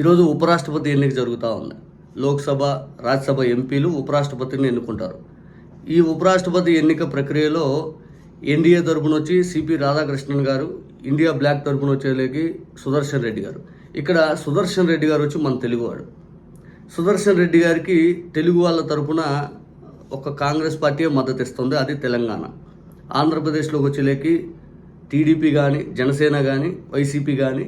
ఈరోజు ఉపరాష్ట్రపతి ఎన్నిక జరుగుతూ ఉంది. లోక్సభ రాజ్యసభ ఎంపీలు ఉపరాష్ట్రపతిని ఎన్నుకుంటారు. ఈ ఉపరాష్ట్రపతి ఎన్నిక ప్రక్రియలో ఎన్డీఏ తరపున వచ్చి సిపి రాధాకృష్ణన్ గారు ఇండియా బ్లాక్ తరపున వచ్చేలేకి సుదర్శన్ రెడ్డి గారు. ఇక్కడ సుదర్శన్ రెడ్డి గారు వచ్చి మన తెలుగువాడు. సుదర్శన్ రెడ్డి గారికి తెలుగు వాళ్ళ తరపున ఒక కాంగ్రెస్ పార్టీ మద్దతు ఇస్తుంది అది తెలంగాణ. ఆంధ్రప్రదేశ్లోకి వచ్చేలేకి టీడీపీ కానీ జనసేన కానీ వైసీపీ కానీ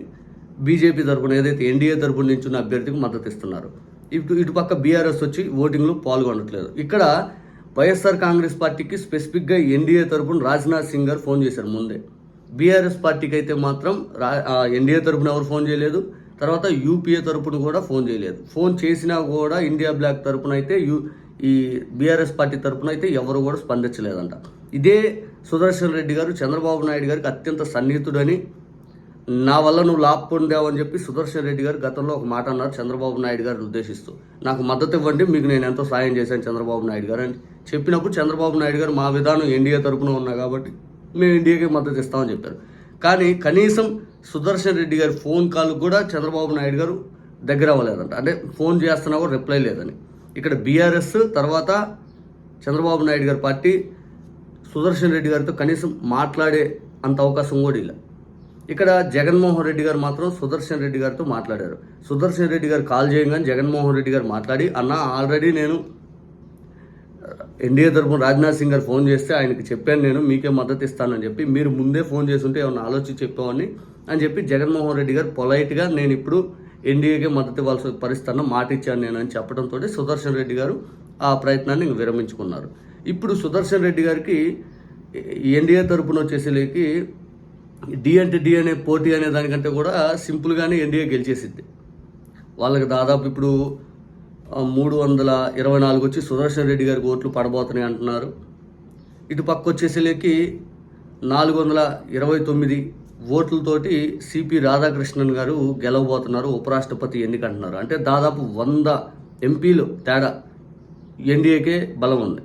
బీజేపీ తరపున ఏదైతే ఎన్డీఏ తరపున నించున్న అభ్యర్థికి మద్దతు ఇస్తున్నారు. ఇటు ఇటు పక్క బీఆర్ఎస్ వచ్చి ఓటింగ్లో పాల్గొనట్లేదు. ఇక్కడ వైఎస్ఆర్ కాంగ్రెస్ పార్టీకి స్పెసిఫిక్గా ఎన్డీఏ తరపున రాజ్నాథ్ సింగ్ గారు ఫోన్ చేశారు ముందే. బీఆర్ఎస్ పార్టీకి అయితే మాత్రం రా ఎన్డీఏ తరపున ఎవరు ఫోన్ చేయలేదు. తర్వాత యూపీఏ తరపున కూడా ఫోన్ చేయలేదు. ఫోన్ చేసినా కూడా ఇండియా బ్లాక్ తరపున అయితే యూ ఈ బీఆర్ఎస్ పార్టీ తరపున అయితే ఎవరు కూడా స్పందించలేదంట. ఇదే సుదర్శన్ రెడ్డి గారు చంద్రబాబు నాయుడు గారికి అత్యంత సన్నిహితుడని నా వల్ల నువ్వు లాభ పొందావని చెప్పి సుదర్శన్ రెడ్డి గారు గతంలో ఒక మాట అన్నారు చంద్రబాబు నాయుడు గారిని ఉద్దేశిస్తూ. నాకు మద్దతు ఇవ్వండి మీకు నేను ఎంతో సాయం చేశాను చంద్రబాబు నాయుడు గారు అని చెప్పినప్పుడు చంద్రబాబు నాయుడు గారు మా విధానం ఎన్డీఏ తరపున ఉన్నా కాబట్టి మేము ఎన్డీఏకి మద్దతు ఇస్తామని చెప్పారు. కానీ కనీసం సుదర్శన్ రెడ్డి గారి ఫోన్ కాల్ కూడా చంద్రబాబు నాయుడు గారు దగ్గర అవ్వలేదంట. అంటే ఫోన్ చేస్తున్నా కూడా రిప్లై లేదని. ఇక్కడ బీఆర్ఎస్ తర్వాత చంద్రబాబు నాయుడు గారి పార్టీ సుదర్శన్ రెడ్డి గారితో కనీసం మాట్లాడే అంత అవకాశం కూడా ఇలా ఇక్కడ జగన్మోహన్ రెడ్డి గారు మాత్రం సుదర్శన్ రెడ్డి గారితో మాట్లాడారు. సుదర్శన్ రెడ్డి గారు కాల్ చేయగానే జగన్మోహన్ రెడ్డి గారు మాట్లాడి అన్న ఆల్రెడీ నేను ఎన్డీఏ తరఫున రాజ్నాథ్ సింగ్ గారు ఫోన్ చేస్తే ఆయనకి చెప్పాను నేను మీకే మద్దతు ఇస్తానని చెప్పి మీరు ముందే ఫోన్ చేస్తుంటే ఏమన్నా ఆలోచించి చెప్పామని అని చెప్పి జగన్మోహన్ రెడ్డి గారు పొలైట్గా నేను ఇప్పుడు ఎన్డీఏకే మద్దతు ఇవ్వాల్సిన పరిస్థితి మాట ఇచ్చాను నేను అని చెప్పడంతో సుదర్శన్ రెడ్డి గారు ఆ ప్రయత్నాన్ని ఇంక విరమించుకున్నారు. ఇప్పుడు సుదర్శన్ రెడ్డి గారికి ఎన్డీఏ తరపున వచ్చేసేలేకి డి అంటే డి అనే పోటీ అనే దానికంటే కూడా సింపుల్గానే ఎన్డీఏ గెలిచేసిద్ది. వాళ్ళకి దాదాపు ఇప్పుడు మూడు వందల ఇరవై నాలుగు వచ్చి సుదర్శన్ రెడ్డి గారికి ఓట్లు పడబోతున్నాయి అంటున్నారు. ఇటు పక్క వచ్చేసేలేకి నాలుగు వందల ఇరవై తొమ్మిది ఓట్లతోటి సిపి రాధాకృష్ణన్ గారు గెలవబోతున్నారు ఉపరాష్ట్రపతి ఎన్నిక అంటున్నారు. అంటే దాదాపు వంద ఎంపీలు తేడా ఎన్డీఏకే బలం ఉంది.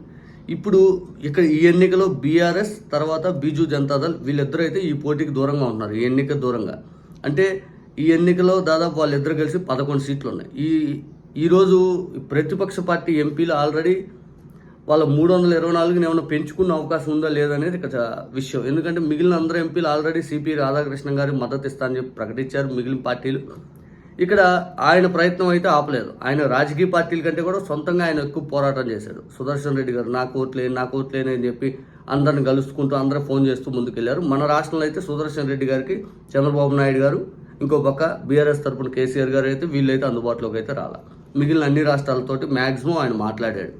ఇప్పుడు ఇక్కడ ఈ ఎన్నికలో బీఆర్ఎస్ తర్వాత బీజు జనతాదళ్ వీళ్ళిద్దరూ అయితే ఈ పోటీకి దూరంగా ఉంటున్నారు ఈ ఎన్నిక దూరంగా. అంటే ఈ ఎన్నికలో దాదాపు వాళ్ళిద్దరు కలిసి పదకొండు సీట్లు ఉన్నాయి. ఈ ఈరోజు ప్రతిపక్ష పార్టీ ఎంపీలు ఆల్రెడీ వాళ్ళ మూడు వందల ఇరవై నాలుగుని ఏమైనా పెంచుకునే అవకాశం ఉందా లేదనేది ఇక్కడ విషయం. ఎందుకంటే మిగిలిన అందరూ ఎంపీలు ఆల్రెడీ సిపి రాధాకృష్ణ గారి మద్దతు ఇస్తానని చెప్పి ప్రకటించారు మిగిలిన పార్టీలు. ఇక్కడ ఆయన ప్రయత్నం అయితే ఆపలేదు. ఆయన రాజకీయ పార్టీల కంటే కూడా సొంతంగా ఆయన ఎక్కువ పోరాటం చేశాడు. సుదర్శన్ రెడ్డి గారు నాకు ఓట్లేని నాకు ఓట్లేని అని చెప్పి అందరిని కలుసుకుంటూ అందరూ ఫోన్ చేస్తూ ముందుకెళ్ళారు. మన రాష్ట్రంలో అయితే సుదర్శన్ రెడ్డి గారికి చంద్రబాబు నాయుడు గారు ఇంకో పక్క బీఆర్ఎస్ తరపున కేసీఆర్ గారు అయితే వీళ్ళైతే అందుబాటులోకి అయితే రాలా. మిగిలిన అన్ని రాష్ట్రాలతోటి మ్యాక్సిమం ఆయన మాట్లాడాడు.